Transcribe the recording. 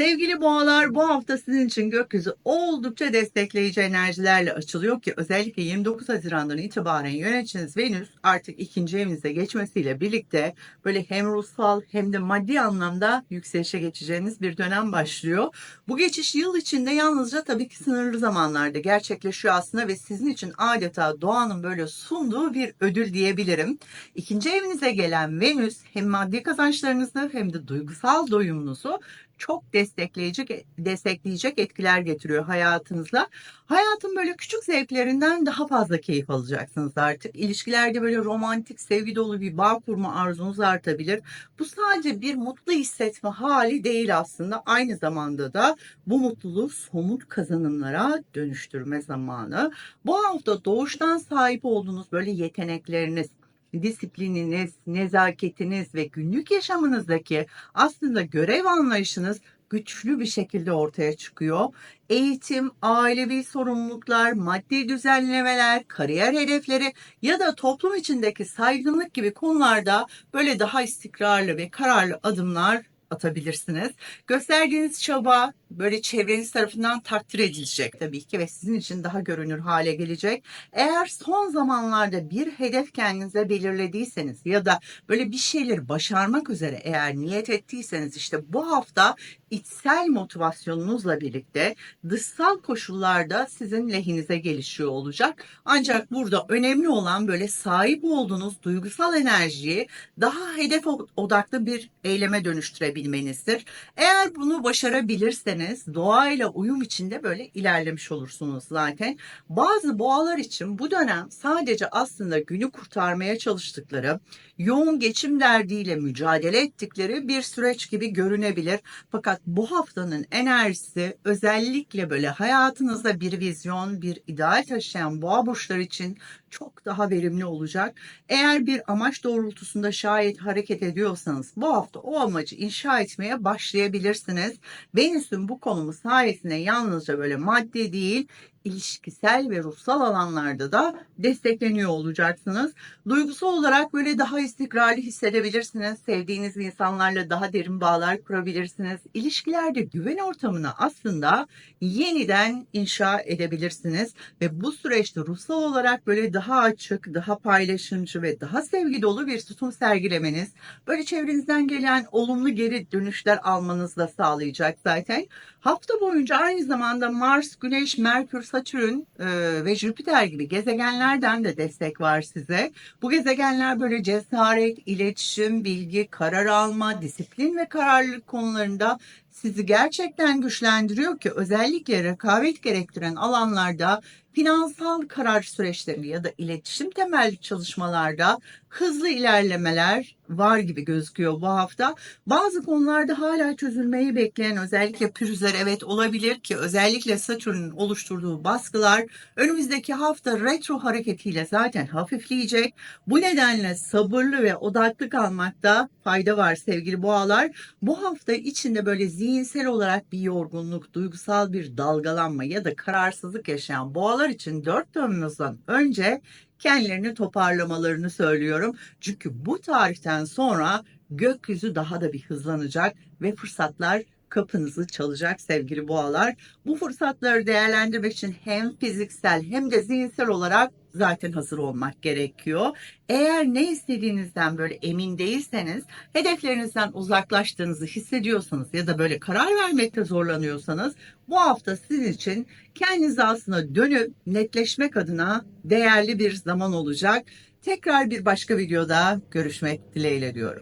Sevgili boğalar bu hafta sizin için gökyüzü oldukça destekleyici enerjilerle açılıyor ki özellikle 29 Haziran'dan itibaren yöneticiniz Venüs artık ikinci evinize geçmesiyle birlikte böyle hem ruhsal hem de maddi anlamda yükselişe geçeceğiniz bir dönem başlıyor. Bu geçiş yıl içinde yalnızca tabii ki sınırlı zamanlarda gerçekleşiyor aslında ve sizin için adeta doğanın böyle sunduğu bir ödül diyebilirim. İkinci evinize gelen Venüs hem maddi kazançlarınızı hem de duygusal doyumunuzu çok destekleyecek destekleyecek etkiler getiriyor hayatınıza. Hayatın böyle küçük zevklerinden daha fazla keyif alacaksınız artık. İlişkilerde böyle romantik, sevgi dolu bir bağ kurma arzunuz artabilir. Bu sadece bir mutlu hissetme hali değil aslında. Aynı zamanda da bu mutluluğu somut kazanımlara dönüştürme zamanı. Bu hafta doğuştan sahip olduğunuz böyle yetenekleriniz, disiplininiz, nezaketiniz ve günlük yaşamınızdaki aslında görev anlayışınız güçlü bir şekilde ortaya çıkıyor. Eğitim, ailevi sorumluluklar, maddi düzenlemeler, kariyer hedefleri ya da toplum içindeki saygınlık gibi konularda böyle daha istikrarlı ve kararlı adımlar atabilirsiniz. Gösterdiğiniz çaba böyle çevreniz tarafından takdir edilecek tabii ki ve sizin için daha görünür hale gelecek. Eğer son zamanlarda bir hedef kendinize belirlediyseniz ya da böyle bir şeyleri başarmak üzere eğer niyet ettiyseniz işte bu hafta içsel motivasyonunuzla birlikte dışsal koşullarda sizin lehinize gelişiyor olacak. Ancak burada önemli olan böyle sahip olduğunuz duygusal enerjiyi daha hedef odaklı bir eyleme dönüştürebilmenizdir. Eğer bunu başarabilirseniz doğayla uyum içinde böyle ilerlemiş olursunuz zaten. Bazı boğalar için bu dönem sadece aslında günü kurtarmaya çalıştıkları, yoğun geçim derdiyle mücadele ettikleri bir süreç gibi görünebilir. Fakat bu haftanın enerjisi özellikle böyle hayatınızda bir vizyon, bir ideal taşıyan boğa burçları için çok daha verimli olacak. Eğer bir amaç doğrultusunda şayet hareket ediyorsanız bu hafta o amacı inşa etmeye başlayabilirsiniz. Venüs'ün bu konumu sayesinde yalnızca böyle madde değil ilişkisel ve ruhsal alanlarda da destekleniyor olacaksınız. Duygusal olarak böyle daha istikrarlı hissedebilirsiniz. Sevdiğiniz insanlarla daha derin bağlar kurabilirsiniz. İlişkilerde güven ortamını aslında yeniden inşa edebilirsiniz ve bu süreçte ruhsal olarak böyle daha açık, daha paylaşımcı ve daha sevgi dolu bir tutum sergilemeniz böyle çevrenizden gelen olumlu geri dönüşler almanızı da sağlayacak zaten. Hafta boyunca aynı zamanda Mars, Güneş, Merkür, Satürn e, ve Jüpiter gibi gezegenlerden de destek var size. Bu gezegenler böyle cesaret, iletişim, bilgi, karar alma, disiplin ve kararlılık konularında sizi gerçekten güçlendiriyor ki özellikle rekabet gerektiren alanlarda finansal karar süreçlerinde ya da iletişim temelli çalışmalarda hızlı ilerlemeler var gibi gözüküyor bu hafta. Bazı konularda hala çözülmeyi bekleyen özellikle pürüzler evet olabilir ki özellikle Satürn'ün oluşturduğu baskılar önümüzdeki hafta retro hareketiyle zaten hafifleyecek. Bu nedenle sabırlı ve odaklı kalmakta fayda var sevgili boğalar. Bu hafta içinde böyle zihinsel olarak bir yorgunluk, duygusal bir dalgalanma ya da kararsızlık yaşayan boğalar için dört dönmüzden önce kendilerini toparlamalarını söylüyorum. Çünkü bu tarihten sonra gökyüzü daha da bir hızlanacak ve fırsatlar kapınızı çalacak sevgili boğalar. Bu fırsatları değerlendirmek için hem fiziksel hem de zihinsel olarak zaten hazır olmak gerekiyor. Eğer ne istediğinizden böyle emin değilseniz, hedeflerinizden uzaklaştığınızı hissediyorsanız ya da böyle karar vermekte zorlanıyorsanız bu hafta sizin için kendinize aslında dönüp netleşmek adına değerli bir zaman olacak. Tekrar bir başka videoda görüşmek dileğiyle diyorum.